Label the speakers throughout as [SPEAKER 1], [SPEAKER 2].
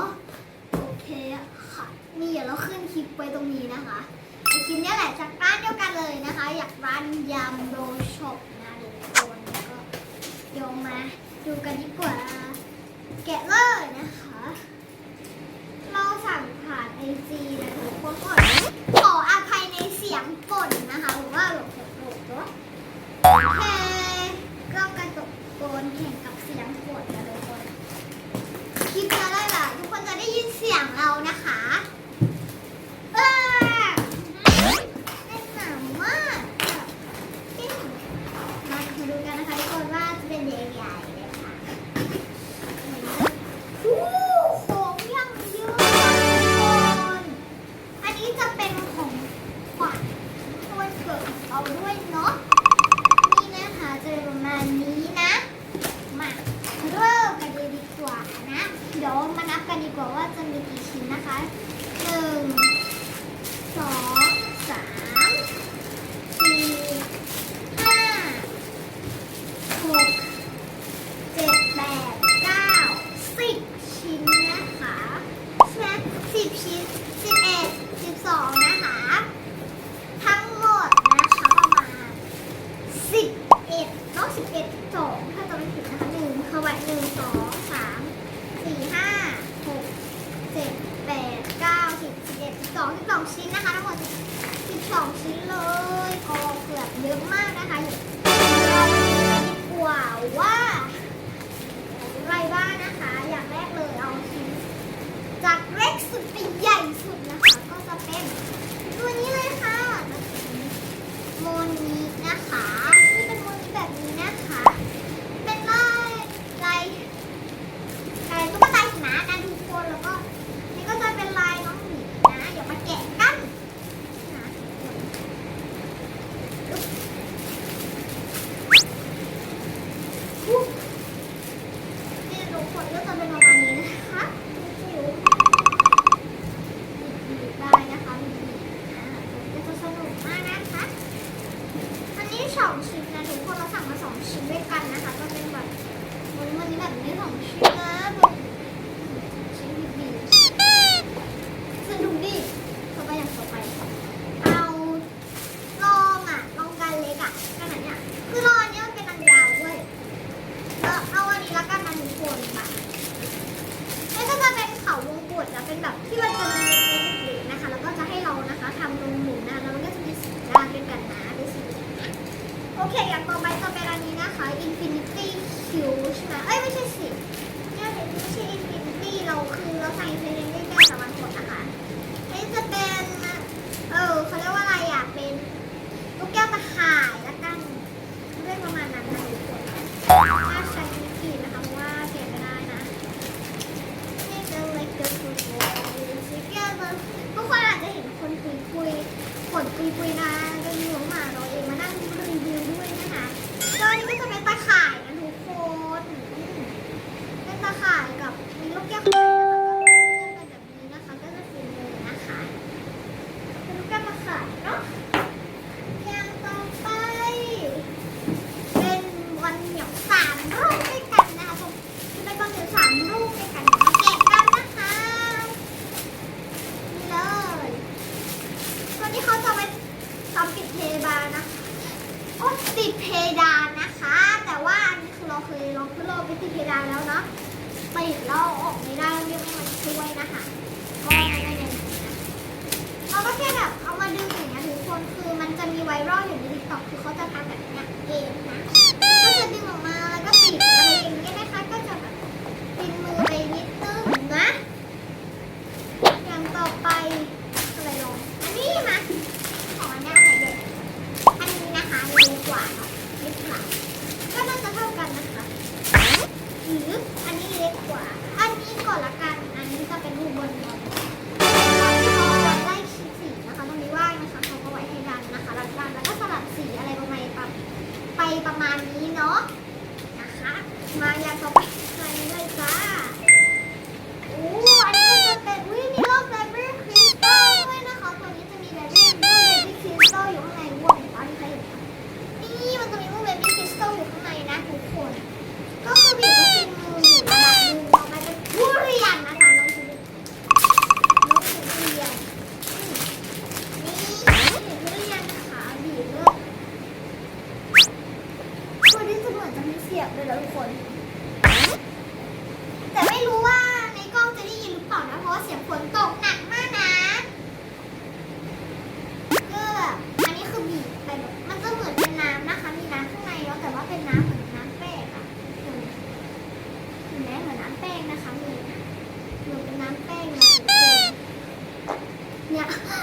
[SPEAKER 1] าะโอเคค่ะนี่เดี๋ยวเราขึ้นคลิปไปตรงนี้นะคะไอคลิปนี้แหละจากร้านเดียวกันเลยนะคะ อยากร้านยำโดช็อนะเดี๋ยวโดนก็โยงมาดูกันดีกว่าแกะเลยนะคะ เราสั่งผ่านไอจีนะทุกคนขออภัยในเสียงก กันดีกว่าว่าจะมีกี่ชิ้นนะคะหนึ่งสองสามสี่ห้าหกเจ็ดแปดเก้าสิบชิ้นนะคะใช่ไหมสิบชิ้น 放心了。 โอเคอย่างต่อไปจะเป็นอันนี้นะคะ Infinity Q ใช่ไหมเอ้ยไม่ใช่สิเนี่ยไม่ใช่ Infinity เราคือเราใส่ Infinity ได้สามารถกดนะคะอันนี้จะเป็นเออเขาเรียกว่าอะไรอะเป็นลูกแก้วตะข่ายละกันเรื่องประมาณนั้นนะทุกคนถ้าใช้ไม่ผิดนะคะะว่าเปลี่ยนไม่ได้นะนี่จะเล็กเกินคุณโอ้ยลูกแก้วทุกคนอาจจะเห็นคนคุยคุยขนคุยคุยนะ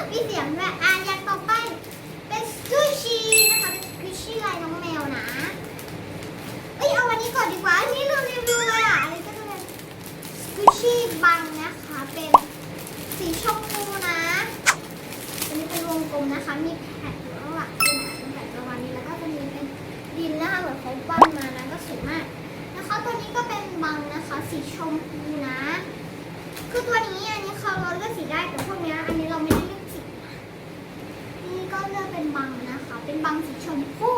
[SPEAKER 1] มีเสียงด้วยอะอย่างต่อไป เป็นสกูชีนะคะ เป็นสกูชีลายน้องแมวนะ เอ้ย เอาวันนี้ก่อนดีกว่า อันนี้ลืมรีวิวเลยอะอันนี้ก็จะเป็นสกูชีบังนะคะ เป็นสีชมพูนะอันนี้เป็นวงกลมนะคะ มีแผ่นอยู่ข้างหลังด้วยนะเป็นแผ่นประมาณนี้แล้วก็จะมีเป็นดินนะคะเหมือนเขาปั้นมานะก็สวยมากนะคะตัวนี้ก็เป็นบังนะคะสีชมพูนะ คือตัวนี้อันนี้เขาเราเลือกสีได้แต่พวกเนี้ยอันนี้เราไม่ได้เลือกสีนะนี่ก็เลือกเป็นบังนะคะ เป็นบังสีชมพู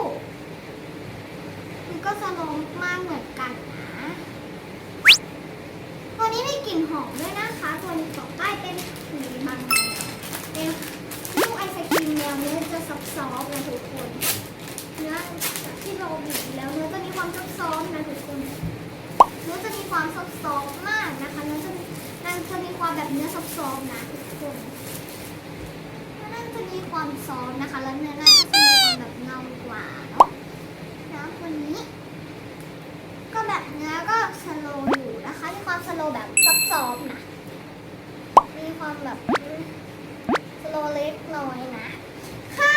[SPEAKER 1] คือก็จะลงมากเหมือนกันนะตัวนี้มีกลิ่นหอมด้วยนะคะ ตัวนี้ต่อไปเป็นสีบังเป็นลูกไอศครีมแมวเนื้อจะซับซ้อนนะทุกคน เนื้อจากที่เราบีบแล้วเนื้อจะมีความซับซ้อนนะทุกคน เนื้อจะมีความซับซ้อนมากนะคะ เนื้อจะมีมันจะมีความแบบเนื้อซับซ้อนนะทุกคนนั่นจะมีความซอฟต์นะคะ แล้วเนื้อนั่นก็จะ เงากว่านะแล้วคนนี้ ก็แบบเนื้อก็สโลอยู่นะคะ มีความสโลแบบซับซ้อนนะ มีความแบบสโลเล็กน้อยนะ ค่ะ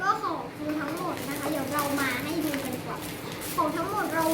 [SPEAKER 1] ก็ของคือทั้งหมดนะคะ เดี๋ยวเรามาให้ดูกันก่อน ของทั้งหมดเรา